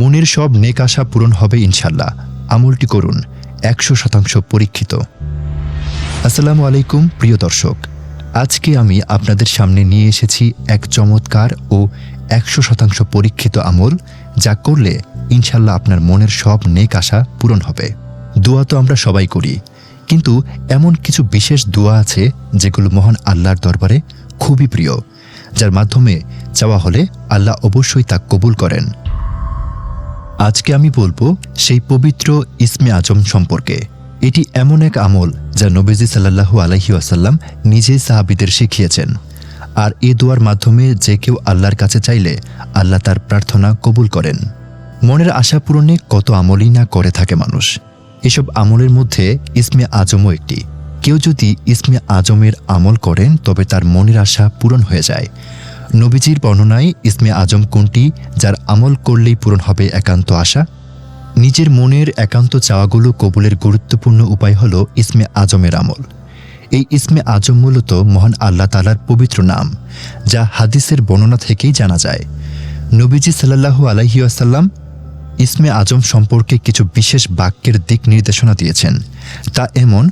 মনের সব নেক আশা পূরণ হবে ইনশাল্লাহ আমলটি করুন, একশো শতাংশ পরীক্ষিত। আসসালামু আলাইকুম, প্রিয় দর্শক। আজকে আমি আপনাদের সামনে নিয়ে এসেছি এক চমৎকার ও একশো শতাংশ পরীক্ষিত আমল, যা করলে ইনশাল্লাহ আপনার মনের সব নেক আশা পূরণ হবে। দোয়া তো আমরা সবাই করি, কিন্তু এমন কিছু বিশেষ দোয়া আছে, যেগুলো মহান আল্লাহর দরবারে খুবই প্রিয়, যার মাধ্যমে চাওয়া হলে আল্লাহ অবশ্যই তা কবুল করেন। আজকে আমি বলব সেই পবিত্র ইসমে আজম সম্পর্কে। এটি এমন এক আমল যা নবীজি সাল্লাহু আলহি আসাল্লাম নিজেই সাহাবিদের শিখিয়েছেন। আর এ দোয়ার মাধ্যমে যে কেউ আল্লাহর কাছে চাইলে আল্লাহ তার প্রার্থনা কবুল করেন। মনের আশা পূরণে কত আমলই না করে থাকে মানুষ। এসব আমলের মধ্যে ইসমে আজমও একটি। কেউ যদি ইসমে আজমের আমল করেন, তবে তার মনের আশা পূরণ হয়ে যায়। নবীজির বর্ণনায় ইসমে আজম কোনটি যার আমল করলেই পূরণ হবে একান্ত আশা? নিজের মনের একান্ত চাওয়াগুলো কবুলের গুরুত্বপূর্ণ উপায় হল ইসমে আজমের আমল। এই ইসমে আজম মূলত মহান আল্লাহ তালার পবিত্র নাম, যা হাদিসের বর্ণনা থেকেই জানা যায়। নবীজি সাল্লাহু আলহিউসাল্লাম ইসমে আজম সম্পর্কে কিছু বিশেষ বাক্যের দিক নির্দেশনা দিয়েছেন। তা এমন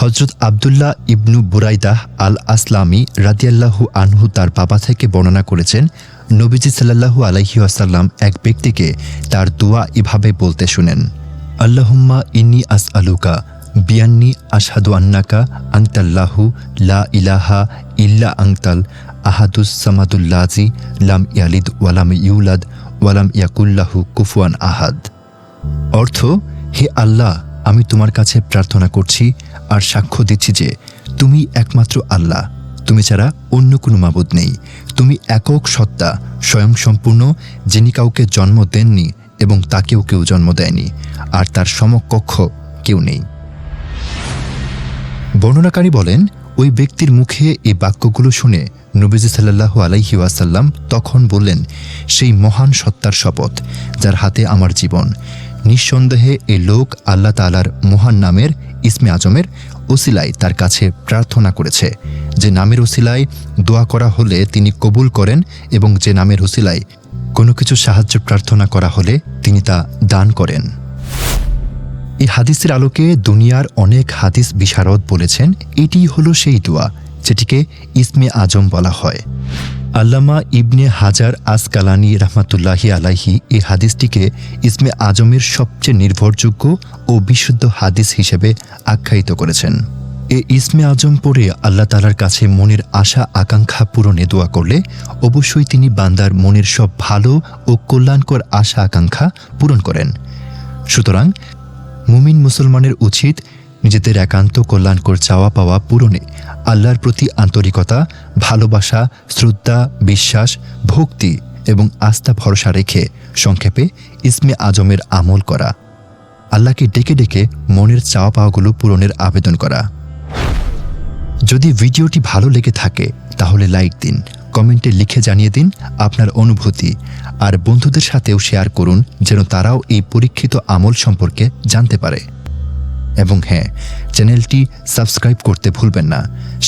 হজরত আবদুল্লাহ ইবনু বুরাইদাহ আল আসলামী রাদিয়াল্লাহু আনহু তার বাবা থেকে বর্ণনা করেছেন, নবীজি সাল্লাহু আলাইহি আসাল্লাম এক ব্যক্তিকে তার দোয়া এভাবে বলতে শুনেন, আল্লাহুম্মা ইন্নি আস আলুকা বিয়ান্নি আশহাদু আন্নাকা আংতাল্লাহু লা ইলাহা ইল্লা আংতাল আহাদুস সামাদুল্লাজি লাম ইয়ালিদ ওয়ালাম ইউলাদ ওয়ালাম ইয়াকুল্লাহু কুফুয়ান আহাদ। অর্থ, হে আল্লাহ আমি তোমার কাছে প্রার্থনা করছি আর সাক্ষ্য দিচ্ছি যে তুমি একমাত্র আল্লাহ। তুমি ছাড়া অন্য কোনো মাবুদ নেই। তুমি একক সত্তা, স্বয়ং সম্পূর্ণ, যিনি কাউকে জন্ম দেননি এবং তাকেও কেউ জন্ম দেয়নি, আর তার সমকক্ষ কেউ নেই। বর্ণনাকারী বলেন, ওই ব্যক্তির মুখে এই বাক্যগুলো শুনে নবীজি সাল্লাহু আলাইহি ওয়াসাল্লাম তখন বললেন, সেই মহান সত্তার শপথ, যার হাতে আমার জীবন। নিঃসন্দেহে এ লোক আল্লাহ তালার মহান নামের ইসমে আজমের ওসিলায় তার কাছে প্রার্থনা করেছে। যে নামের ওসিলায় দোয়া করা হলে তিনি কবুল করেন এবং যে নামের ওসিলায় কোনো কিছু সাহায্য প্রার্থনা করা হলে তিনি তা দান করেন। এই হাদিসের আলোকে দুনিয়ার অনেক হাদিস বিশারদ বলেছেন এটি হলো সেই দোয়া, যেটিকে ইসমে আজম বলা হয়। আল্লামা ইবনে হাজার আসকালানি রহমাতুল্লাহি আলাহি এই হাদিসটিকে ইসমে আজমের সবচেয়ে নির্ভরযোগ্য ও বিশুদ্ধ হাদিস হিসেবে আখ্যায়িত করেছেন। এ ইসমে আজম পড়ে আল্লাহ তালার কাছে মনের আশা, আকাঙ্ক্ষা পূরণে দোয়া করলে অবশ্যই তিনি বান্দার মনের সব ভালো ও কল্যাণকর আশা, আকাঙ্ক্ষা পূরণ করেন। সুতরাং মুমিন মুসলমানের উচিত নিজেদের একান্ত কল্যাণকর চাওয়া পাওয়া পূরণে আল্লাহর প্রতি আন্তরিকতা, ভালোবাসা, শ্রদ্ধা, বিশ্বাস, ভক্তি এবং আস্থা ভরসা রেখে সংক্ষেপে ইসমে আজমের আমল করা। আল্লাহকে ডেকে ডেকে মনের চাওয়া পাওয়াগুলো পূরণের আবেদন করা। যদি ভিডিওটি ভালো লেগে থাকে, তাহলে লাইক দিন, কমেন্টে লিখে জানিয়ে দিন আপনার অনুভূতি আর বন্ধুদের সাথেও শেয়ার করুন যেন তারাও এই পরীক্ষিত আমল সম্পর্কে জানতে পারে। এবং হ্যাঁ চ্যানেলটি সাবস্ক্রাইব করতে ভুলবেন না।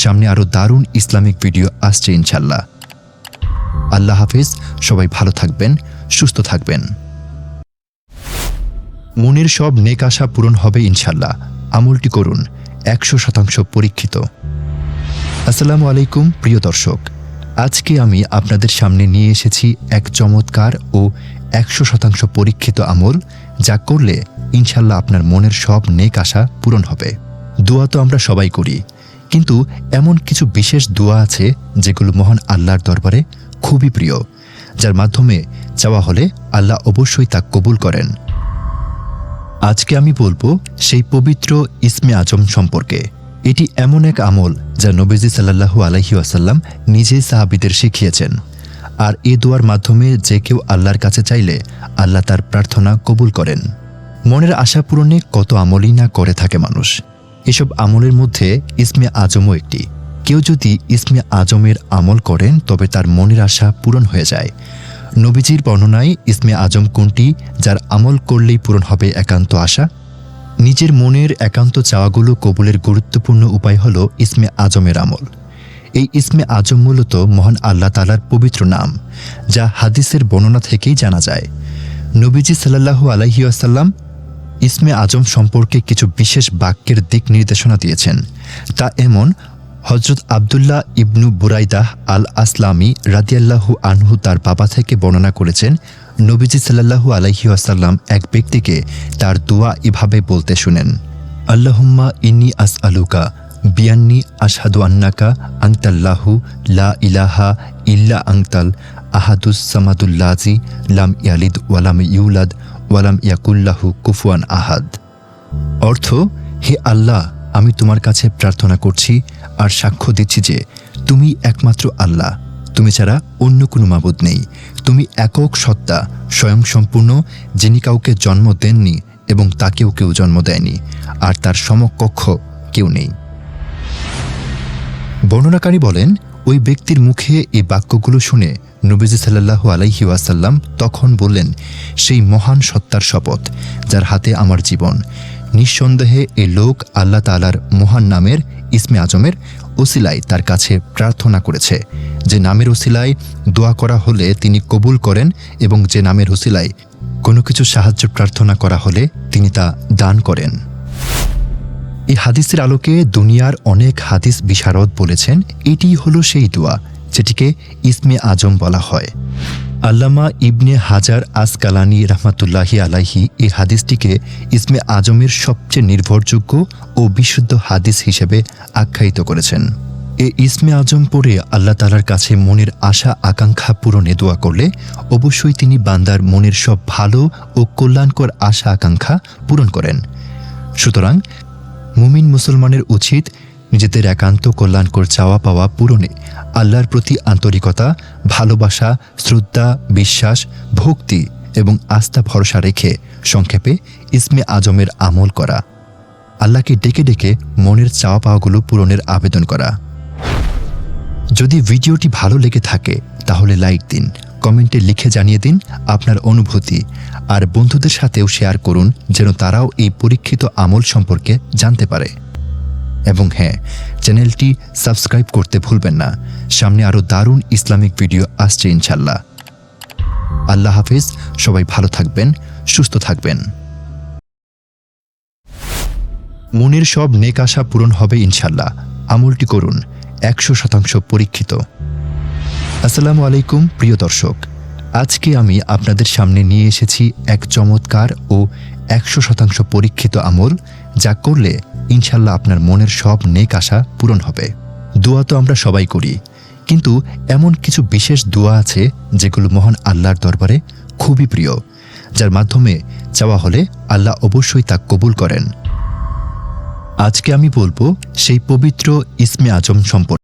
সামনে আরও দারুণ ইসলামিক ভিডিও আসছে ইনশাল্লাহ আল্লাহ হাফিজ, সবাই ভালো থাকবেন, সুস্থ থাকবেন। মনের সব নেক আশা পূরণ হবে ইনশাল্লাহ আমলটি করুন, একশো শতাংশ পরীক্ষিত। আসসালামু আলাইকুম, প্রিয় দর্শক। আজকে আমি আপনাদের সামনে নিয়ে এসেছি এক চমৎকার ও একশো শতাংশ পরীক্ষিত আমল, যা করলে ইনশাল্লাহ আপনার মনের সব নেক আশা পূরণ হবে। দোয়া তো আমরা সবাই করি। কিন্তু এমন কিছু বিশেষ দোয়া আছে যেগুলো মহান আল্লাহর দরবারে খুবই প্রিয়, যার মাধ্যমে চাওয়া হলে আল্লাহ অবশ্যই তা কবুল করেন। আজকে আমি বলব সেই পবিত্র ইসমে আজম সম্পর্কে। এটি এমন এক আমল যা নবীজি সাল্লাহু আলহি আসাল্লাম নিজেই সাহাবিদের শিখিয়েছেন। আর এ দোয়ার মাধ্যমে যে কেউ আল্লাহর কাছে চাইলে আল্লাহ তার প্রার্থনা কবুল করেন। মনের আশা পূরণে কত আমলই না করে থাকে মানুষ। এসব আমলের মধ্যে ইসমে আজমও একটি। কেউ যদি ইসমে আজমের আমল করেন, তবে তার মনের আশা পূরণ হয়ে যায়। নবীজির বর্ণনায় ইসমে আজম কোনটি, যার আমল করলেই পূরণ হবে একান্ত আশা? নিজের মনের একান্ত চাওয়াগুলো কবুলের গুরুত্বপূর্ণ উপায় হল ইসমে আজমের আমল। এই ইসমে আজম মূলত মহান আল্লাহ তালার পবিত্র নাম, যা হাদিসের বর্ণনা থেকেই জানা যায়। নবীজি সাল্লাল্লাহু আলাইহি ইসমে আজম সম্পর্কে কিছু বিশেষ বাক্যের দিক নির্দেশনা দিয়েছেন। তা এমন হজরত আবদুল্লাহ ইবনু বুরাইদাহ আল আসলামী রাদিয়াল্লাহু আনহু তার বাবা থেকে বর্ণনা করেছেন, নবীজি সাল্লাল্লাহু আলাইহি আসাল্লাম এক ব্যক্তিকে তার দোয়া এভাবে বলতে শুনেন, আল্লাহুম্মা ইন্নি আস আলুকা বিয়ান্নি আশহাদু আন্নাকা আংতাল্লাহু লা ইলাহা ইল্লা আংতাল আহাদুস সামাদুল্লাজি লাম ইয়ালিদ ওয়ালাম ইউলাদ ওয়ালাম ইয়াকুল্লাহু কুফুয়ান আহাদ। অর্থ, হে আল্লাহ, আমি তোমার কাছে প্রার্থনা করছি আর সাক্ষ্য দিচ্ছি যে তুমি একমাত্র আল্লাহ। তুমি ছাড়া অন্য কোনো মাবুদ নেই। তুমি একক সত্তা, স্বয়ংসম্পূর্ণ, যিনি কাউকে জন্ম দেননি এবং তাকেও কেউ জন্ম দেয়নি, আর তার সমকক্ষ কেউ নেই। বর্ণনাকারী বলেন ওই ব্যক্তির মুখে এই বাক্যগুলো শুনে নবীজি সাল্লাল্লাহু আলাইহি ওয়াসাল্লাম তখন বললেন, সেই মহান সত্তার শপথ, যার হাতে আমার জীবন। নিঃসন্দেহে এ লোক আল্লাহ তালার মহান নামের, ইসমে আজমের ওসিলায় তার কাছে প্রার্থনা করেছে। যে নামের ওসিলায় দোয়া করা হলে তিনি কবুল করেন এবং যে নামের ওসিলায় কোনো কিছু সাহায্য প্রার্থনা করা হলে তিনি তা দান করেন। এই হাদিসের আলোকে দুনিয়ার অনেক হাদিস বিশারদ বলেছেন, এটিই হলো সেই দোয়া, যেটিকে ইসমে আজম বলা হয়। আল্লামা ইবনে হাজার আসকালানি রহমাতুল্লাহি আলাহি এই হাদিসটিকে ইসমে আজমের সবচেয়ে নির্ভরযোগ্য ও বিশুদ্ধ হাদিস হিসেবে আখ্যায়িত করেছেন। এ ইসমে আজম পড়ে আল্লাহ তালার কাছে মনের আশা, আকাঙ্ক্ষা পূরণে দোয়া করলে অবশ্যই তিনি বান্দার মনের সব ভালো ও কল্যাণকর আশা, আকাঙ্ক্ষা পূরণ করেন। সুতরাং মুমিন মুসলমানের উচিত নিজেদের একান্ত কল্যাণকর চাওয়া পাওয়া পূরণে আল্লাহর প্রতি আন্তরিকতা, ভালোবাসা, শ্রদ্ধা, বিশ্বাস, ভক্তি এবং আস্থা ভরসা রেখে সংক্ষেপে ইসমে আজমের আমল করা। আল্লাহকে ডেকে ডেকে মনের চাওয়া পাওয়াগুলো পূরণের আবেদন করা। যদি ভিডিওটি ভালো লেগে থাকে, তাহলে লাইক দিন। কমেন্টে লিখে জানিয়ে দিন আপনার অনুভূতি আর বন্ধুদের সাথেও শেয়ার করুন যেন তারাও এই পরীক্ষিত আমল সম্পর্কে জানতে পারে। এবং হ্যাঁ চ্যানেলটি সাবস্ক্রাইব করতে ভুলবেন না। সামনে আরও দারুণ ইসলামিক ভিডিও আসছে ইনশাল্লাহ আল্লাহ হাফিজ, সবাই ভালো থাকবেন, সুস্থ থাকবেন। মনের সব নেক আশা পূরণ হবে ইনশাল্লাহ আমলটি করুন, একশো শতাংশ পরীক্ষিত। আসসালামু আলাইকুম, প্রিয় দর্শক। আজকে আমি আপনাদের সামনে নিয়ে এসেছি এক চমৎকার ও একশো শতাংশ পরীক্ষিত আমল, যা করলে ইনশাল্লাহ আপনার মনের সব নেক আশা পূরণ হবে। দোয়া তো আমরা সবাই করি, কিন্তু এমন কিছু বিশেষ দোয়া আছে, যেগুলো মহান আল্লাহর দরবারে খুবই প্রিয়, যার মাধ্যমে চাওয়া হলে আল্লাহ অবশ্যই তা কবুল করেন। আজকে আমি বলব সেই পবিত্র ইসমে আজম সম্পর্কে।